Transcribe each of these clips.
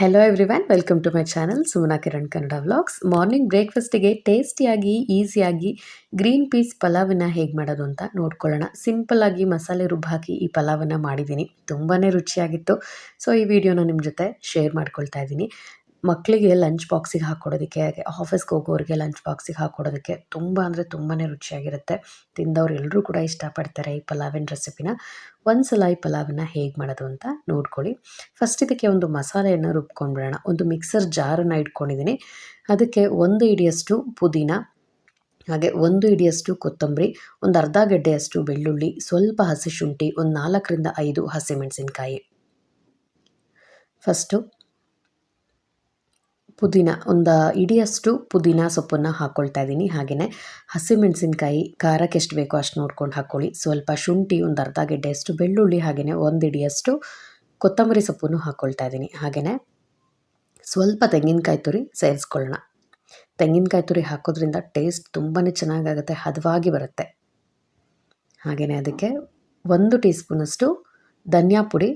Hello van welcome to my channel Sumana Kiran Kannada vlogs morning ಬ್ರೇಕ್ಫಾಸ್ಟಿಗೆ ಟೇಸ್ಟಿಯಾಗಿ ಈಸಿಯಾಗಿ green piece ಪಲಾವನ್ನ ಹೇಗೆ ಮಾಡೋದು ಅಂತ ನೋಡ್ಕೊಳ್ಳೋಣ. ಸಿಂಪಲ್ ಆಗಿ ಮಸಾಲೆ ರುಬ್ಬ ಹಾಕಿ ಈ ಪಲಾವನ್ನ ಮಾಡಿದ್ದೀನಿ. ತುಂಬಾ ರುಚಿಯಾಗಿತ್ತು. ಸೊ ಈ ವಿಡಿಯೋನ ನಿಮ್ಮ ಜೊತೆ ಶೇರ್ ಮಾಡ್ಕೊಳ್ತಾ ಇದ್ದೀನಿ. ಮಕ್ಕಳಿಗೆ ಲಂಚ್ ಬಾಕ್ಸಿಗೆ ಹಾಕ್ಕೊಡೋದಕ್ಕೆ ಹಾಗೆ ಆಫೀಸ್ಗೆ ಹೋಗೋರಿಗೆ ಲಂಚ್ ಬಾಕ್ಸಿಗೆ ಹಾಕ್ಕೊಡೋದಕ್ಕೆ ತುಂಬ ಅಂದರೆ ತುಂಬಾ ರುಚಿಯಾಗಿರುತ್ತೆ. ತಿಂದವ್ರು ಎಲ್ಲರೂ ಕೂಡ ಇಷ್ಟಪಡ್ತಾರೆ ಈ ಪಲಾವಿನ ರೆಸಿಪಿನ ಒಂದು ಸಲ ಈ ಪಲಾವನ್ನ ಹೇಗೆ ಮಾಡೋದು ಅಂತ ನೋಡ್ಕೊಳ್ಳಿ. ಫಸ್ಟ್ ಇದಕ್ಕೆ ಒಂದು ಮಸಾಲೆಯನ್ನು ರುಬ್ಕೊಂಡ್ಬಿಡೋಣ. ಒಂದು ಮಿಕ್ಸರ್ ಜಾರನ್ನು ಇಟ್ಕೊಂಡಿದ್ದೀನಿ. ಅದಕ್ಕೆ ಒಂದು ಇಡಿಯಷ್ಟು ಪುದೀನ, ಹಾಗೆ ಒಂದು ಇಡಿಯಷ್ಟು ಕೊತ್ತಂಬರಿ, ಒಂದು ಅರ್ಧ ಗಡ್ಡೆಯಷ್ಟು ಬೆಳ್ಳುಳ್ಳಿ, ಸ್ವಲ್ಪ ಹಸಿ ಶುಂಠಿ, ಒಂದು ನಾಲ್ಕರಿಂದ ಐದು ಹಸಿಮೆಣಸಿನ್ಕಾಯಿ. ಫಸ್ಟು ಪುದೀನ, ಒಂದು ಇಡಿಯಷ್ಟು ಪುದೀನ ಸೊಪ್ಪನ್ನು ಹಾಕ್ಕೊಳ್ತಾ ಇದ್ದೀನಿ ಹಾಗೆಯೇ ಹಸಿಮೆಣಸಿನ್ಕಾಯಿ ಖಾರಕ್ಕೆ ಎಷ್ಟು ಬೇಕೋ ಅಷ್ಟು ನೋಡ್ಕೊಂಡು ಹಾಕ್ಕೊಳ್ಳಿ ಸ್ವಲ್ಪ ಶುಂಠಿ, ಒಂದು ಅರ್ಧ ಗೆಡ್ಡೆಯಷ್ಟು ಬೆಳ್ಳುಳ್ಳಿ ಹಾಗೆಯೇ ಒಂದು ಇಡಿಯಷ್ಟು ಕೊತ್ತಂಬರಿ ಸೊಪ್ಪನ್ನು ಹಾಕ್ಕೊಳ್ತಾ ಇದ್ದೀನಿ ಹಾಗೆಯೇ ಸ್ವಲ್ಪ ತೆಂಗಿನಕಾಯಿ ತುರಿ ಸೇರಿಸ್ಕೊಳ್ಳೋಣ. ತೆಂಗಿನಕಾಯಿ ತುರಿ ಹಾಕೋದ್ರಿಂದ ಟೇಸ್ಟ್ ತುಂಬಾ ಚೆನ್ನಾಗಾಗುತ್ತೆ, ಹದವಾಗಿ ಬರುತ್ತೆ. ಹಾಗೆಯೇ ಅದಕ್ಕೆ ಒಂದು ಟೀ ಸ್ಪೂನಷ್ಟು ಧನಿಯಾ ಪುಡಿ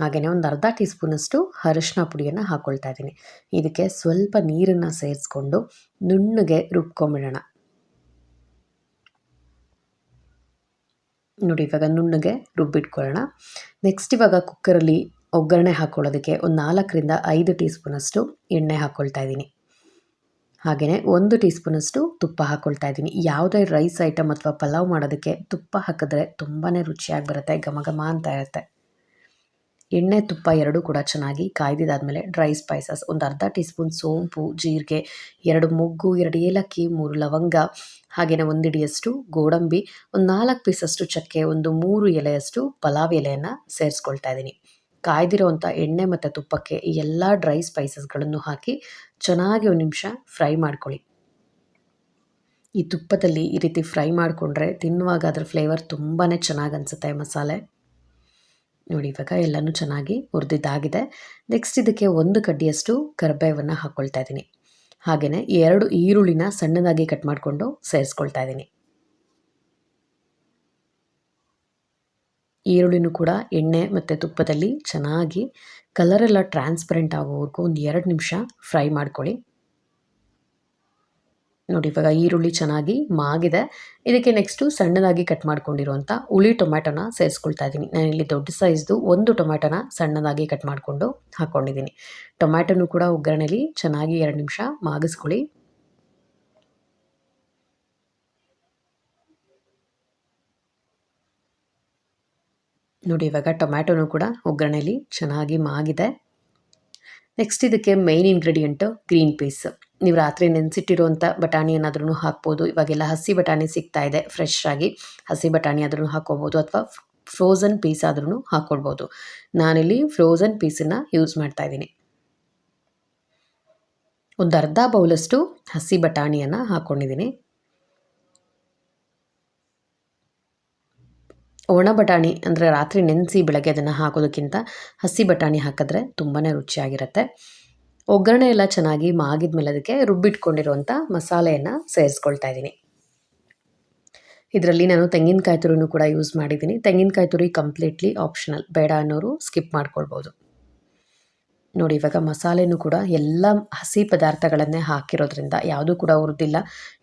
ಹಾಗೆಯೇ ಒಂದು ಅರ್ಧ ಟೀ ಸ್ಪೂನಷ್ಟು ಅರಿಶಿನ ಪುಡಿಯನ್ನು ಹಾಕ್ಕೊಳ್ತಾ ಇದ್ದೀನಿ. ಇದಕ್ಕೆ ಸ್ವಲ್ಪ ನೀರನ್ನು ಸೇರಿಸ್ಕೊಂಡು ನುಣ್ಣಗೆ ರುಬ್ಕೊಂಬಿಡೋಣ. ನೋಡಿ, ಇವಾಗ ನುಣ್ಣಗೆ ರುಬ್ಬಿಟ್ಕೊಳ್ಳೋಣ. ನೆಕ್ಸ್ಟ್ ಇವಾಗ ಕುಕ್ಕರಲ್ಲಿ ಒಗ್ಗರಣೆ ಹಾಕ್ಕೊಳ್ಳೋದಕ್ಕೆ ಒಂದು ನಾಲ್ಕರಿಂದ ಐದು ಟೀ ಸ್ಪೂನಷ್ಟು ಎಣ್ಣೆ ಹಾಕ್ಕೊಳ್ತಾ ಇದ್ದೀನಿ. ಹಾಗೆಯೇ ಒಂದು ಟೀ ಸ್ಪೂನಷ್ಟು ತುಪ್ಪ ಹಾಕ್ಕೊಳ್ತಾ ಇದ್ದೀನಿ. ಯಾವುದೇ ರೈಸ್ ಐಟಮ್ ಅಥವಾ ಪಲಾವ್ ಮಾಡೋದಕ್ಕೆ ತುಪ್ಪ ಹಾಕಿದ್ರೆ ತುಂಬಾ ರುಚಿಯಾಗಿ ಬರುತ್ತೆ, ಘಮ ಘಮ ಅಂತ ಇರುತ್ತೆ. ಎಣ್ಣೆ ತುಪ್ಪ ಎರಡೂ ಕೂಡ ಚೆನ್ನಾಗಿ ಕಾಯ್ದಿದ್ದಾದಮೇಲೆ ಡ್ರೈ ಸ್ಪೈಸಸ್, ಒಂದು ಅರ್ಧ ಟೀ ಸ್ಪೂನ್ ಸೋಂಪು, ಜೀರಿಗೆ, ಎರಡು ಮೊಗ್ಗು, ಎರಡು ಏಲಕ್ಕಿ, ಮೂರು ಲವಂಗ ಹಾಗೆಯೇ ಒಂದಿಡಿಯಷ್ಟು ಗೋಡಂಬಿ, ಒಂದು ನಾಲ್ಕು ಪೀಸಷ್ಟು ಚಕ್ಕೆ, ಒಂದು ಮೂರು ಎಲೆಯಷ್ಟು ಪಲಾವ್ ಎಲೆಯನ್ನು ಸೇರಿಸ್ಕೊಳ್ತಾ ಇದ್ದೀನಿ. ಕಾಯ್ದಿರೋವಂಥ ಎಣ್ಣೆ ಮತ್ತು ತುಪ್ಪಕ್ಕೆ ಈ ಎಲ್ಲ ಡ್ರೈ ಸ್ಪೈಸಸ್ಗಳನ್ನು ಹಾಕಿ ಚೆನ್ನಾಗಿ ಒಂದು ನಿಮಿಷ ಫ್ರೈ ಮಾಡ್ಕೊಳ್ಳಿ. ಈ ತುಪ್ಪದಲ್ಲಿ ಈ ರೀತಿ ಫ್ರೈ ಮಾಡಿಕೊಂಡ್ರೆ ತಿನ್ನುವಾಗ ಅದರ ಫ್ಲೇವರ್ ತುಂಬಾ ಚೆನ್ನಾಗಿ ಅನಿಸುತ್ತೆ ಮಸಾಲೆ. ನೋಡಿ, ಇವಾಗ ಎಲ್ಲನೂ ಚೆನ್ನಾಗಿ ಹುರಿದಿದ್ದಾಗಿದೆ. ನೆಕ್ಸ್ಟ್ ಇದಕ್ಕೆ ಒಂದು ಕಡ್ಡಿಯಷ್ಟು ಕರಿಬೇವನ್ನು ಹಾಕ್ಕೊಳ್ತಾ ಇದ್ದೀನಿ. ಹಾಗೆಯೇ ಎರಡು ಈರುಳ್ಳಿನ ಸಣ್ಣದಾಗಿ ಕಟ್ ಮಾಡಿಕೊಂಡು ಸೇರಿಸ್ಕೊಳ್ತಾ ಇದ್ದೀನಿ. ಈರುಳ್ಳಿನೂ ಕೂಡ ಎಣ್ಣೆ ಮತ್ತು ತುಪ್ಪದಲ್ಲಿ ಚೆನ್ನಾಗಿ ಕಲರೆಲ್ಲ ಟ್ರಾನ್ಸ್ಪರೆಂಟ್ ಆಗೋವರೆಗೂ ಒಂದು ಎರಡು ನಿಮಿಷ ಫ್ರೈ ಮಾಡ್ಕೊಳ್ಳಿ. ನೋಡಿ, ಇವಾಗ ಈರುಳ್ಳಿ ಚೆನ್ನಾಗಿ ಮಾಗಿದೆ. ಇದಕ್ಕೆ ನೆಕ್ಸ್ಟು ಸಣ್ಣದಾಗಿ ಕಟ್ ಮಾಡ್ಕೊಂಡಿರುವಂಥ ಹುಳಿ ಟೊಮ್ಯಾಟೊನ ಸೇರಿಸ್ಕೊಳ್ತಾ ಇದ್ದೀನಿ ಇಲ್ಲಿ ದೊಡ್ಡ ಸೈಜ್ದು ಒಂದು ಟೊಮ್ಯಾಟೊನ ಸಣ್ಣದಾಗಿ ಕಟ್ ಮಾಡಿಕೊಂಡು ಹಾಕ್ಕೊಂಡಿದ್ದೀನಿ ಟೊಮ್ಯಾಟೊನು ಕೂಡ ಒಗ್ಗರಣೆಲಿ ಚೆನ್ನಾಗಿ ಎರಡು ನಿಮಿಷ ಮಾಗಿಸ್ಕೊಳ್ಳಿ. ನೋಡಿ, ಇವಾಗ ಟೊಮ್ಯಾಟೊನು ಕೂಡ ಒಗ್ಗರಣೆಲಿ ಚೆನ್ನಾಗಿ ಮಾಗಿದೆ. ನೆಕ್ಸ್ಟ್ ಇದಕ್ಕೆ ಮೈನ್ ಇಂಗ್ರೀಡಿಯೆಂಟು ಗ್ರೀನ್ ಪೀಸ್ ನೀವು ರಾತ್ರಿ ನೆನೆಸಿಟ್ಟಿರುವಂಥ ಬಟಾಣಿ ಏನಾದ್ರೂ ಹಾಕ್ಬೋದು. ಇವಾಗೆಲ್ಲ ಹಸಿ ಬಟಾಣಿ ಸಿಗ್ತಾ ಇದೆ ಫ್ರೆಶ್ ಆಗಿ. ಹಸಿ ಬಟಾಣಿ ಆದ್ರೂ ಹಾಕ್ಕೋಬೋದು ಅಥವಾ ಫ್ರೋಝನ್ ಪೀಸ್ ಆದ್ರೂ ಹಾಕ್ಕೊಳ್ಬೋದು ನಾನಿಲ್ಲಿ ಫ್ರೋಝನ್ ಪೀಸನ್ನು ಯೂಸ್ ಮಾಡ್ತಾ ಇದ್ದೀನಿ ಒಂದು ಅರ್ಧ ಬೌಲಷ್ಟು ಹಸಿ ಬಟಾಣಿಯನ್ನು ಹಾಕ್ಕೊಂಡಿದ್ದೀನಿ. ಒಣ ಬಟಾಣಿ ಅಂದರೆ ರಾತ್ರಿ ನೆನೆಸಿ ಬೆಳಗ್ಗೆ ಅದನ್ನು ಹಾಕೋದಕ್ಕಿಂತ ಹಸಿ ಬಟಾಣಿ ಹಾಕಿದ್ರೆ ತುಂಬಾ ರುಚಿಯಾಗಿರುತ್ತೆ. ಒಗ್ಗರಣೆ ಎಲ್ಲ ಚೆನ್ನಾಗಿ ಮಾಗಿದ ಮೇಲೆ ಅದಕ್ಕೆ ರುಬ್ಬಿಟ್ಕೊಂಡಿರುವಂಥ ಮಸಾಲೆಯನ್ನು ಸೇರಿಸ್ಕೊಳ್ತಾ ಇದ್ದೀನಿ. ಇದರಲ್ಲಿ ನಾನು ತೆಂಗಿನಕಾಯಿ ತುರಿನೂ ಕೂಡ ಯೂಸ್ ಮಾಡಿದ್ದೀನಿ. ತೆಂಗಿನಕಾಯಿ ತುರಿ ಕಂಪ್ಲೀಟ್ಲಿ ಆಪ್ಷನಲ್ ಬೇಡ ಅನ್ನೋರು ಸ್ಕಿಪ್ ಮಾಡ್ಕೊಳ್ಬೋದು. ನೋಡಿ, ಇವಾಗ ಮಸಾಲೆನೂ ಕೂಡ ಎಲ್ಲ ಹಸಿ ಪದಾರ್ಥಗಳನ್ನೇ ಹಾಕಿರೋದ್ರಿಂದ, ಯಾವುದೂ ಕೂಡ ಹುರಿದಿಲ್ಲ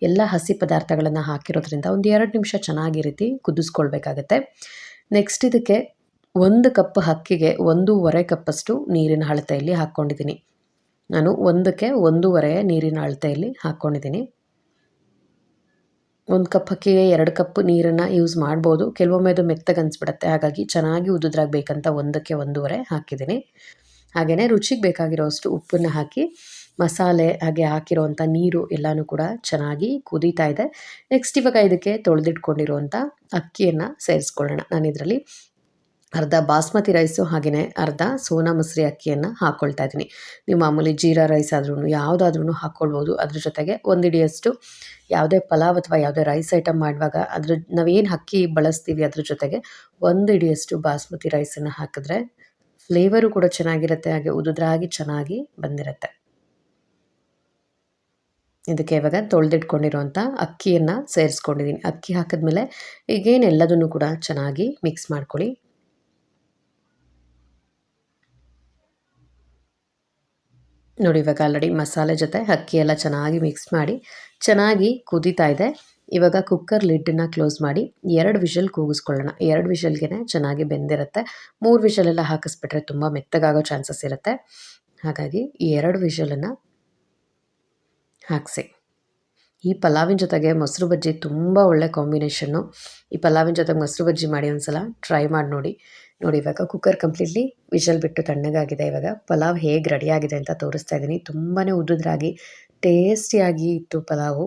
ಎಲ್ಲ ಹಸಿ ಪದಾರ್ಥಗಳನ್ನು ಹಾಕಿರೋದ್ರಿಂದ ಒಂದು ಎರಡು ನಿಮಿಷ ಚೆನ್ನಾಗಿ ರೀತಿ ಕುದಿಸ್ಕೊಳ್ಬೇಕಾಗತ್ತೆ. ನೆಕ್ಸ್ಟ್ ಇದಕ್ಕೆ ಒಂದು ಕಪ್ ಹಕ್ಕಿಗೆ ಒಂದೂವರೆ ಕಪ್ಪಷ್ಟು ನೀರಿನ ಅಳತೆಯಲ್ಲಿ ಹಾಕ್ಕೊಂಡಿದ್ದೀನಿ ನಾನು ಒಂದಕ್ಕೆ ಒಂದೂವರೆ ನೀರಿನ ಅಳತೆಯಲ್ಲಿ ಹಾಕ್ಕೊಂಡಿದ್ದೀನಿ ಒಂದು ಕಪ್ ಅಕ್ಕಿಗೆ ಎರಡು ಕಪ್ ನೀರನ್ನು ಯೂಸ್ ಮಾಡ್ಬೋದು. ಕೆಲವೊಮ್ಮೆ ಅದು ಮೆತ್ತಗೆ ಅನಿಸ್ಬಿಡತ್ತೆ. ಹಾಗಾಗಿ ಚೆನ್ನಾಗಿ ಉದುದ್ರಾಗಬೇಕಂತ ಒಂದಕ್ಕೆ ಒಂದೂವರೆ ಹಾಕಿದ್ದೀನಿ. ಹಾಗೆಯೇ ರುಚಿಗೆ ಬೇಕಾಗಿರೋಷ್ಟು ಉಪ್ಪನ್ನು ಹಾಕಿ, ಮಸಾಲೆ ಹಾಗೆ ಹಾಕಿರೋವಂಥ ನೀರು ಎಲ್ಲನೂ ಕೂಡ ಚೆನ್ನಾಗಿ ಕುದೀತಾ ಇದೆ. ನೆಕ್ಸ್ಟ್ ಇವಾಗ ಇದಕ್ಕೆ ತೊಳೆದಿಟ್ಕೊಂಡಿರುವಂಥ ಅಕ್ಕಿಯನ್ನು ಸೇರಿಸ್ಕೊಳ್ಳೋಣ. ನಾನು ಇದರಲ್ಲಿ ಅರ್ಧ ಬಾಸ್ಮತಿ ರೈಸು ಹಾಗೆಯೇ ಅರ್ಧ ಸೋನಾ ಮಸರಿ ಅಕ್ಕಿಯನ್ನು ಹಾಕ್ಕೊಳ್ತಾ ಇದ್ದೀನಿ. ನೀವು ಮಾಮೂಲಿ ಜೀರಾ ರೈಸ್ ಆದ್ರೂ ಯಾವುದಾದ್ರೂ ಹಾಕ್ಕೊಳ್ಬೋದು ಅದ್ರ ಜೊತೆಗೆ ಒಂದು ಇಡಿಯಷ್ಟು ಯಾವುದೇ ಪಲಾವ್ ಅಥವಾ ಯಾವುದೇ ರೈಸ್ ಐಟಮ್ ಮಾಡುವಾಗ ಅದ್ರ ನಾವೇನು ಅಕ್ಕಿ ಬಳಸ್ತೀವಿ ಅದ್ರ ಜೊತೆಗೆ ಒಂದು ಇಡಿಯಷ್ಟು ಬಾಸ್ಮತಿ ರೈಸನ್ನು ಹಾಕಿದ್ರೆ ಫ್ಲೇವರು ಕೂಡ ಚೆನ್ನಾಗಿರುತ್ತೆ, ಹಾಗೆ ಉದುದ್ರಾಗಿ ಚೆನ್ನಾಗಿ ಬಂದಿರುತ್ತೆ. ಇದಕ್ಕೆ ಇವಾಗ ತೊಳೆದಿಟ್ಕೊಂಡಿರುವಂಥ ಅಕ್ಕಿಯನ್ನು ಸೇರಿಸ್ಕೊಂಡಿದ್ದೀನಿ. ಅಕ್ಕಿ ಹಾಕಿದ್ಮೇಲೆ ಈಗೇನು ಎಲ್ಲದನ್ನು ಕೂಡ ಚೆನ್ನಾಗಿ ಮಿಕ್ಸ್ ಮಾಡ್ಕೊಳ್ಳಿ. ನೋಡಿ, ಇವಾಗ ಆಲ್ರೆಡಿ ಮಸಾಲೆ ಜೊತೆ ಅಕ್ಕಿ ಎಲ್ಲ ಚೆನ್ನಾಗಿ ಮಿಕ್ಸ್ ಮಾಡಿ ಚೆನ್ನಾಗಿ ಕುದೀತಾ ಇದೆ. ಇವಾಗ ಕುಕ್ಕರ್ ಲಿಡ್ಡನ್ನು ಕ್ಲೋಸ್ ಮಾಡಿ ಎರಡು ವಿಷಲ್ ಕೂಗಿಸ್ಕೊಳ್ಳೋಣ. ಎರಡು ವಿಷಲ್ಗೆ ಚೆನ್ನಾಗಿ ಬೆಂದಿರುತ್ತೆ. ಮೂರು ವಿಷಲೆಲ್ಲ ಹಾಕಿಸ್ಬಿಟ್ರೆ ತುಂಬ ಮೆತ್ತಗಾಗೋ ಚಾನ್ಸಸ್ ಇರುತ್ತೆ. ಹಾಗಾಗಿ ಈ ಎರಡು ವಿಷಲನ್ನು ಹಾಕಿಸಿ. ಈ ಪಲಾವಿನ ಜೊತೆಗೆ ಮೊಸರು ಬಜ್ಜಿ ತುಂಬ ಒಳ್ಳೆ ಕಾಂಬಿನೇಷನ್ನು ಈ ಪಲಾವಿನ ಜೊತೆಗೆ ಮೊಸರು ಬಜ್ಜಿ ಮಾಡಿ ಒಂದು ಸಲ ಟ್ರೈ ಮಾಡಿ ನೋಡಿ. ನೋಡಿ, ಇವಾಗ ಕುಕ್ಕರ್ ಕಂಪ್ಲೀಟ್ಲಿ ವಿಷಲ್ ಬಿಟ್ಟು ತಣ್ಣಗಾಗಿದೆ. ಇವಾಗ ಪಲಾವ್ ಹೇಗೆ ರೆಡಿಯಾಗಿದೆ ಅಂತ ತೋರಿಸ್ತಾ ಇದ್ದೀನಿ. ತುಂಬಾ ಉದ್ದುದ್ರಾಗಿ ಟೇಸ್ಟಿಯಾಗಿ ಇತ್ತು ಪಲಾವು.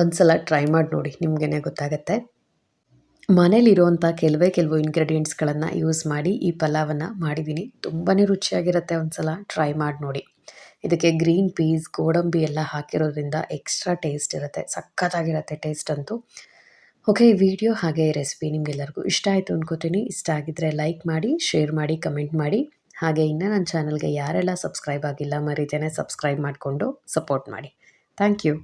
ಒಂದ್ಸಲ ಟ್ರೈ ಮಾಡಿ ನೋಡಿ, ನಿಮಗೇನೆ ಗೊತ್ತಾಗತ್ತೆ. ಮನೇಲಿರುವಂಥ ಕೆಲವೇ ಕೆಲವು ಇಂಗ್ರೀಡಿಯೆಂಟ್ಸ್ಗಳನ್ನು ಯೂಸ್ ಮಾಡಿ ಈ ಪಲಾವನ್ನು ಮಾಡಿದ್ದೀನಿ ತುಂಬಾ ರುಚಿಯಾಗಿರುತ್ತೆ ಒಂದ್ಸಲ ಟ್ರೈ ಮಾಡಿ ನೋಡಿ. ಇದಕ್ಕೆ ಗ್ರೀನ್ ಪೀಸ್ ಗೋಡಂಬಿ ಎಲ್ಲ ಹಾಕಿರೋದ್ರಿಂದ ಎಕ್ಸ್ಟ್ರಾ ಟೇಸ್ಟ್ ಇರುತ್ತೆ. ಸಖತ್ತಾಗಿರುತ್ತೆ ಟೇಸ್ಟ್ ಅಂತೂ. ಓಕೆ ಈ ವಿಡಿಯೋ ಹಾಗೆ ರೆಸಿಪಿ ನಿಮಗೆಲ್ಲರಿಗೂ ಇಷ್ಟ ಆಯಿತು ಅನ್ಕೋತೀನಿ. ಇಷ್ಟ ಆಗಿದ್ದರೆ ಲೈಕ್ ಮಾಡಿ ಶೇರ್ ಮಾಡಿ ಕಮೆಂಟ್ ಮಾಡಿ. ಹಾಗೆ ಇನ್ನೂ ನನ್ನ ಚಾನಲ್ಗೆ ಯಾರೆಲ್ಲ ಸಬ್ಸ್ಕ್ರೈಬ್ ಆಗಿಲ್ಲ ಮರಿತೇನೆ ಸಬ್ಸ್ಕ್ರೈಬ್ ಮಾಡಿಕೊಂಡು ಸಪೋರ್ಟ್ ಮಾಡಿ. Thank you